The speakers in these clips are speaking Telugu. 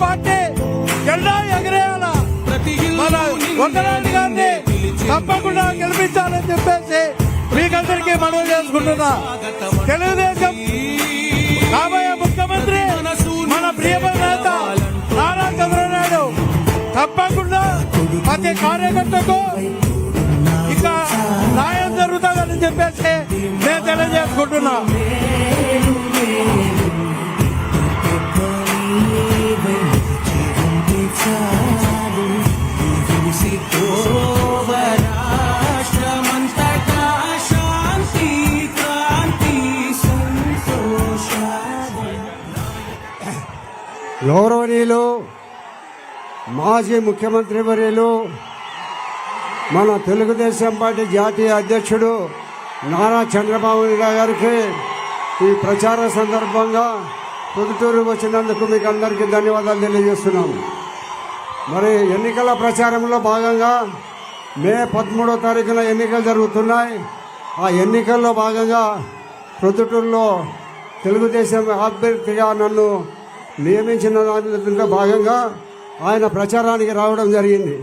పార్టీ జెండా ఎగరేయాల? మన వందనాథ్ గారిని తప్పకుండా గెలిపించాలని చెప్పేసి మీకందరికీ మనవి చేసుకుంటున్నా. తెలుగుదేశం రాబోయే ముఖ్యమంత్రి మన ప్రియమైన నేత నారా చంద్రబాబు నాయుడు తప్పకుండా ప్రతి కార్యకర్తకు ఇక న్యాయం జరుగుతుందని చెప్పేసి నేను తెలియజేసుకుంటున్నా. గౌరవనీయులు మాజీ ముఖ్యమంత్రి వర్యులు మన తెలుగుదేశం పార్టీ జాతీయ అధ్యక్షుడు నారా చంద్రబాబు నాయుడు గారికి ఈ ప్రచార సందర్భంగా పొద్దుటూరు వచ్చినందుకు మీకు అందరికీ ధన్యవాదాలు తెలియజేస్తున్నాం మరి ఎన్నికల ప్రచారంలో భాగంగా మే పదమూడో తారీఖున ఎన్నికలు జరుగుతున్నాయి. ఆ ఎన్నికల్లో భాగంగా పొద్దుటూరులో తెలుగుదేశం అభ్యర్థిగా నన్ను నియమించిన దాంట్లో భాగంగా ఆయన ప్రచారానికి రావడం జరిగింది.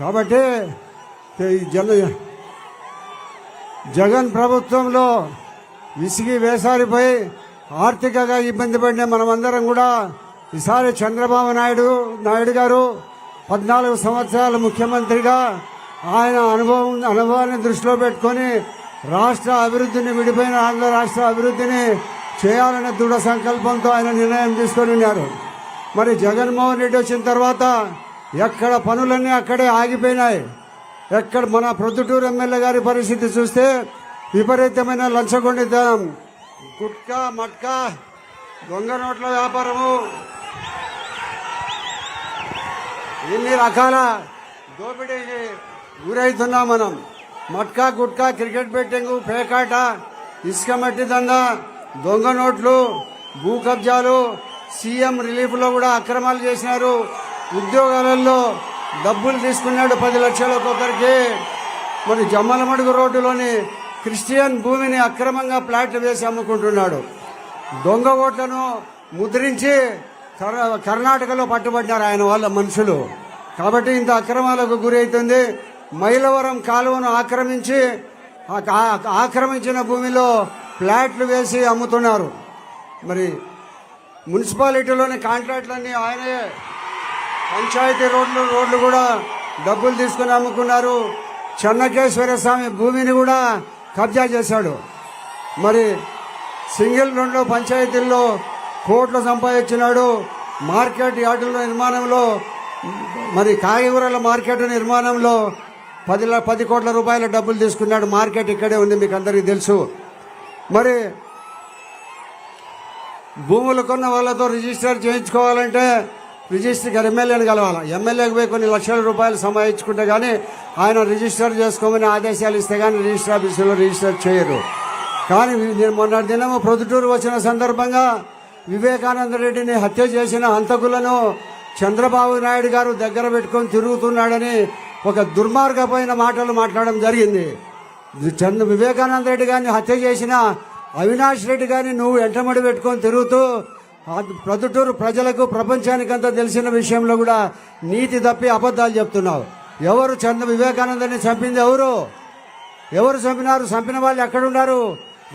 కాబట్టి జన జగన్ ప్రభుత్వంలో విసిగి వేసారిపోయి ఆర్థికంగా ఇబ్బంది పడిన మనమందరం కూడా ఈసారి చంద్రబాబు నాయుడు నాయుడు గారు పద్నాలుగు సంవత్సరాల ముఖ్యమంత్రిగా ఆయన అనుభవం అనుభవాన్ని దృష్టిలో పెట్టుకొని రాష్ట్ర అభివృద్ధిని విడిపోయిన ఆంధ్ర రాష్ట్ర అభివృద్ధిని చేయాలనే దృఢ సంకల్పంతో ఆయన నిర్ణయం తీసుకొని ఉన్నారు. మరి జగన్మోహన్ రెడ్డి వచ్చిన తర్వాత ఎక్కడ పనులన్నీ అక్కడే ఆగిపోయినాయి. ఎక్కడ మన ప్రొద్దుటూరు ఎమ్మెల్యే గారి పరిస్థితి చూస్తే విపరీతమైన లంచగొండితనం గుట్కా మట్కా దొంగ నోట్ల వ్యాపారము. ఇన్ని రకాల దోపిడీకి గురవుతున్నాం మనం. మట్కా గుట్కా క్రికెట్ బెట్టింగ్ పేకాట ఇసుక మట్టి దందా దొంగ నోట్లు భూ కబ్జాలు సీఎం రిలీఫ్లో కూడా అక్రమాలు చేసినారు. ఉద్యోగాలలో డబ్బులు తీసుకున్నాడు పది లక్షలు ఒక్కొక్కరికి మరి జమ్మలమడుగు రోడ్డులోని క్రిస్టియన్ భూమిని అక్రమంగా ప్లాట్లు వేసి అమ్ముకుంటున్నాడు. దొంగ ఓట్లను ముద్రించి కర- కర్ణాటకలో పట్టుబడ్డారు ఆయన వాళ్ళ మనుషులు. కాబట్టి ఇంత అక్రమాలకు గురి అవుతుంది మైలవరం కాలువను ఆక్రమించి ఆక్రమించిన భూమిలో ఫ్లాట్లు వేసి అమ్ముతున్నారు. మరి మున్సిపాలిటీలోని కాంట్రాక్ట్లన్నీ ఆయనే పంచాయతీ రోడ్లు రోడ్లు కూడా డబ్బులు తీసుకుని అమ్ముకున్నారు. చెన్నకేశ్వర స్వామి భూమిని కూడా కబ్జా చేశాడు. మరి సింగిల్ రెండు పంచాయతీల్లో కోట్లు సంపాదించినాడు. మార్కెట్ యార్డుల నిర్మాణంలో మరి కాయగూరల మార్కెట్ నిర్మాణంలో పది ల- పది కోట్ల రూపాయల డబ్బులు తీసుకున్నాడు. మార్కెట్ ఇక్కడే ఉంది మీకు అందరికీ తెలుసు. మరి భూములు కొన్న వాళ్ళతో రిజిస్టర్ చేయించుకోవాలంటే రిజిస్టర్ ఎమ్మెల్యేని కలవాలి. ఎమ్మెల్యేకి పోయి కొన్ని లక్షల రూపాయలు సంపాదించుకుంటే కానీ ఆయన రిజిస్టర్ చేసుకోమని ఆదేశాలు ఇస్తే కానీ రిజిస్టర్ ఆఫీసులో రిజిస్టర్ చేయరు. కానీ నేను మొన్న దినము ప్రొద్దుటూరు వచ్చిన సందర్భంగా వివేకానంద రెడ్డిని హత్య చేసిన హంతకులను చంద్రబాబు నాయుడు గారు దగ్గర పెట్టుకొని తిరుగుతున్నాడని ఒక దుర్మార్గమైన మాటలు మాట్లాడడం జరిగింది. చంద్ర వివేకానంద రెడ్డి గారిని హత్య చేసిన అవినాష్ రెడ్డి గారిని నువ్వు ఎంటమడి పెట్టుకొని తిరుగుతూ ప్రొద్దుటూరు ప్రజలకు ప్రపంచానికంతా తెలిసిన విషయంలో కూడా నీతి తప్పి అబద్ధాలు చెప్తున్నావు. ఎవరు చంద్ర వివేకానందని చంపింది ఎవరు? ఎవరు చంపినారు? చంపిన వాళ్ళు ఎక్కడున్నారు?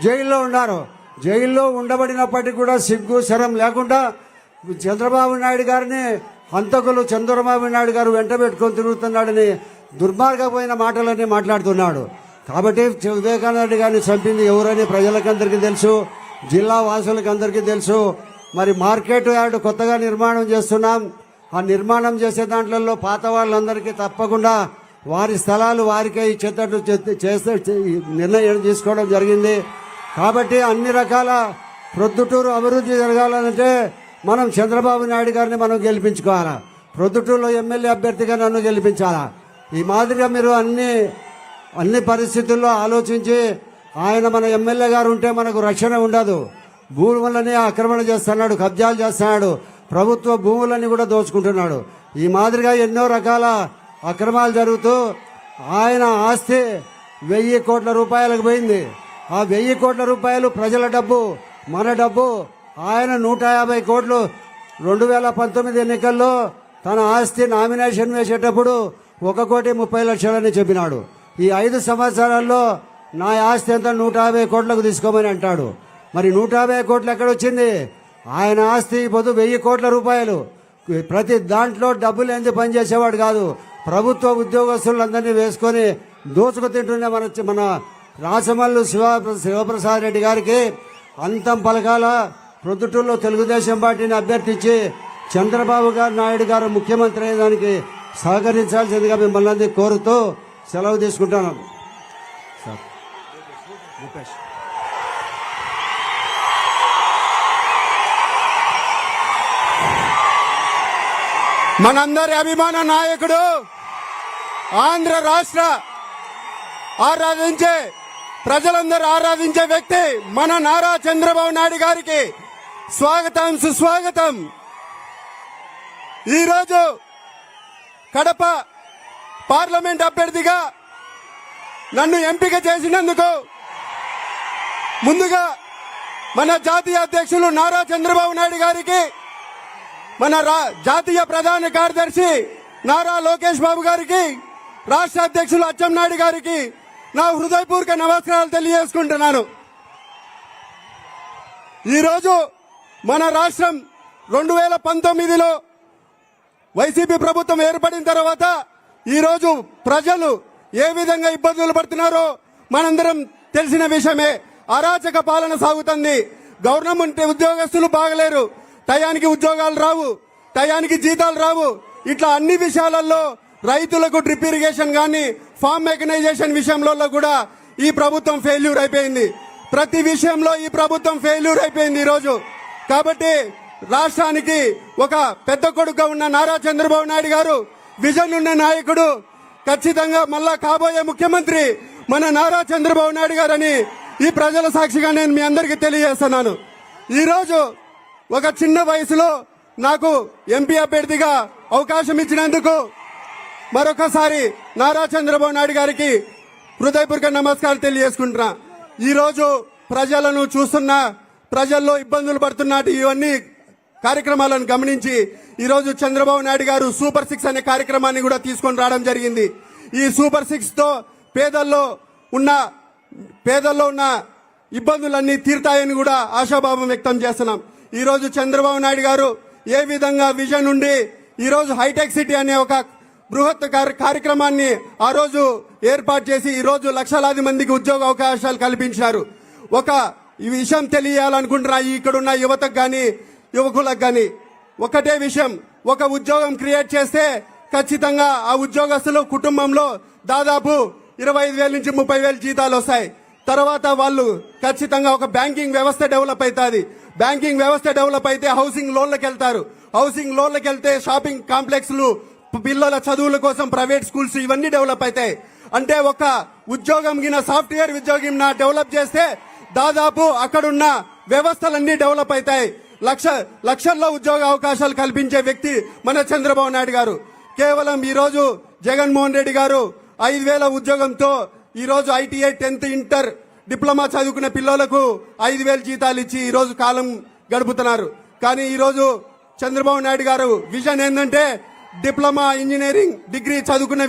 జైల్లో ఉన్నారు. జైల్లో ఉండబడినప్పటికీ కూడా సిగ్గు శరం లేకుండా చంద్రబాబు నాయుడు గారిని హంతకులు చంద్రబాబు నాయుడు గారు వెంట పెట్టుకొని తిరుగుతున్నాడని దుర్మార్గపోయిన మాటలన్నీ మాట్లాడుతున్నాడు. కాబట్టి వివేకానంద గారిని చంపింది ఎవరని ప్రజలకందరికీ తెలుసు జిల్లా వాసులకు అందరికీ తెలుసు. మరి మార్కెట్ యార్డు కొత్తగా నిర్మాణం చేస్తున్నాం. ఆ నిర్మాణం చేసే దాంట్లో పాత వాళ్ళందరికీ తప్పకుండా వారి స్థలాలు వారికే ఇచ్చేటట్టు చే- చేస్తే నిర్ణయం తీసుకోవడం జరిగింది. కాబట్టి అన్ని రకాల ప్రొద్దుటూరు అభివృద్ధి జరగాలంటే మనం చంద్రబాబు నాయుడు గారిని మనం గెలిపించుకోవాలా? ప్రొద్దుటూరులో ఎమ్మెల్యే అభ్యర్థిగా నన్ను గెలిపించాలా? ఈ మాదిరిగా మీరు అన్ని అన్ని పరిస్థితుల్లో ఆలోచించి ఆయన మన ఎమ్మెల్యే గారు ఉంటే మనకు రక్షణ ఉండదు. భూములని ఆక్రమణ చేస్తున్నాడు కబ్జాలు చేస్తున్నాడు. ప్రభుత్వ భూములని కూడా దోచుకుంటున్నాడు. ఈ మాదిరిగా ఎన్నో రకాల అక్రమాలు జరుగుతూ ఆయన ఆస్తి వెయ్యి కోట్ల రూపాయలకు పోయింది. ఆ వెయ్యి కోట్ల రూపాయలు ప్రజల డబ్బు మన డబ్బు. ఆయన నూట యాభై కోట్లు రెండు వేల పంతొమ్మిది ఎన్నికల్లో తన ఆస్తి నామినేషన్ వేసేటప్పుడు ఒక కోటి ముప్పై లక్షలని చెప్పినాడు. ఈ ఐదు సంవత్సరాల్లో నా ఆస్తి ఎంత నూట యాభై కోట్లకు తీసుకోమని అంటాడు. మరి నూట యాభై కోట్లు ఎక్కడొచ్చింది? ఆయన ఆస్తి పొద్దు వెయ్యి కోట్ల రూపాయలు. ప్రతి దాంట్లో డబ్బులు ఎందుకు పనిచేసేవాడు కాదు. ప్రభుత్వ ఉద్యోగస్తులందరినీ వేసుకొని దోచుకు తింటున్న మన మన రాసమల్లు శివ శివప్రసాద్ రెడ్డి గారికి అంతం పలకాల ప్రొద్దుటూరులో తెలుగుదేశం పార్టీని అభ్యర్థించి చంద్రబాబు గారు నాయుడు గారు ముఖ్యమంత్రి అయ్యేదానికి సహకరించాల్సిందిగా మిమ్మల్ని కోరుతూ సెలవు తీసుకుంటాను. సార్. రూపేష్. మనందరి అభిమాన నాయకుడు ఆంధ్ర రాష్ట్ర ఆరాధించే ప్రజలందరూ ఆరాధించే వ్యక్తి మన నారా చంద్రబాబు నాయుడు గారికి స్వాగతం సుస్వాగతం. ఈరోజు కడప పార్లమెంట్ అభ్యర్థిగా నన్ను ఎంపిక చేసినందుకు ముందుగా మన జాతీయ అధ్యక్షులు నారా చంద్రబాబు నాయుడు గారికి మన రా- జాతీయ ప్రధాన కార్యదర్శి నారా లోకేష్ బాబు గారికి రాష్ట్ర అధ్యక్షులు అచ్చెన్నాయుడు గారికి నా హృదయపూర్వక నమస్కారాలు తెలియజేసుకుంటున్నాను. ఈరోజు మన రాష్ట్రం రెండు వేల పంతొమ్మిదిలో వైసీపీ ప్రభుత్వం ఏర్పడిన తర్వాత ఈరోజు ప్రజలు ఏ విధంగా ఇబ్బందులు పడుతున్నారో మనందరం తెలిసిన విషయమే. అరాచక పాలన సాగుతుంది. గవర్నమెంట్ ఉద్యోగస్తులు బాగలేరు. టయానికి ఉద్యోగాలు రావు. టయానికి జీతాలు రావు. ఇట్లా అన్ని విషయాలలో రైతులకు డ్రిప్ ఇరిగేషన్ కానీ ఫామ్ మెకనైజేషన్ విషయంలో కూడా ఈ ప్రభుత్వం ఫెయిల్యూర్ అయిపోయింది. ప్రతి విషయంలో ఈ ప్రభుత్వం ఫెయిల్యూర్ అయిపోయింది ఈరోజు. కాబట్టి రాష్ట్రానికి ఒక పెద్ద కొడుకు ఉన్న నారా చంద్రబాబు నాయుడు గారు విజన్ ఉన్న నాయకుడు ఖచ్చితంగా మళ్ళా కాబోయే ముఖ్యమంత్రి మన నారా చంద్రబాబు నాయుడు గారని ఈ ప్రజల సాక్షిగా నేను మీ అందరికీ తెలియజేస్తున్నాను. ఈరోజు ఒక చిన్న వయసులో నాకు ఎంపీ అభ్యర్థిగా అవకాశం ఇచ్చినందుకు మరొకసారి నారా చంద్రబాబు నాయుడు గారికి హృదయపూర్వక నమస్కారం తెలియజేసుకుంటున్నా. ఈరోజు ప్రజలను చూస్తున్న ప్రజల్లో ఇబ్బందులు పడుతున్నట్టు ఇవన్నీ కార్యక్రమాలను గమనించి ఈరోజు చంద్రబాబు నాయుడు గారు సూపర్ సిక్స్ అనే కార్యక్రమాన్ని కూడా తీసుకొని రావడం జరిగింది. ఈ సూపర్ సిక్స్తో పేదల్లో ఉన్న పేదల్లో ఉన్న ఇబ్బందులన్నీ తీరుతాయని కూడా ఆశాభావం వ్యక్తం చేస్తున్నాం. ఈరోజు చంద్రబాబు నాయుడు గారు ఏ విధంగా విజన్ ఉండి ఈరోజు హైటెక్ సిటీ అనే ఒక బృహత్ కార్య- కార్యక్రమాన్ని ఆ రోజు ఏర్పాటు చేసి ఈరోజు లక్షలాది మందికి ఉద్యోగ అవకాశాలు కల్పించారు. ఒక ఈ విషయం తెలియాలనుకుంటున్నా ఇక్కడున్న యువతకు కానీ యువకులకు కానీ ఒకటే విషయం ఒక ఉద్యోగం క్రియేట్ చేస్తే ఖచ్చితంగా ఆ ఉద్యోగస్తులు కుటుంబంలో దాదాపు ఇరవై ఐదు వేల నుంచి ముప్పై వేల జీతాలు వస్తాయి. తర్వాత వాళ్ళు ఖచ్చితంగా ఒక బ్యాంకింగ్ వ్యవస్థ డెవలప్ అవుతుంది బ్యాంకింగ్ వ్యవస్థ డెవలప్ అయితే హౌసింగ్ లోన్లకు వెళ్తారు హౌసింగ్ లోన్లకు వెళ్తే షాపింగ్ కాంప్లెక్స్లు పిల్లల చదువుల కోసం ప్రైవేట్ స్కూల్స్ ఇవన్నీ డెవలప్ అవుతాయి అంటే ఒక ఉద్యోగం గిన సాఫ్ట్వేర్ ఉద్యోగం డెవలప్ చేస్తే దాదాపు అక్కడున్న వ్యవస్థలన్నీ డెవలప్ అవుతాయి లక్ష లక్షల్లో ఉద్యోగ అవకాశాలు కల్పించే వ్యక్తి మన చంద్రబాబు నాయుడు గారు. కేవలం ఈ రోజు జగన్మోహన్ రెడ్డి గారు ఐదు వేల ఉద్యోగంతో ఈ రోజు ఐటీఐ టెన్త్ ఇంటర్ డిప్లొమా చదువుకునే పిల్లలకు ఐదు వేల జీతాలు ఇచ్చి ఈరోజు కాలం గడుపుతున్నారు. కానీ ఈరోజు చంద్రబాబు నాయుడు గారు విజన్ ఏంటంటే డిప్లొమా ఇంజనీరింగ్ డిగ్రీ చదువుకునే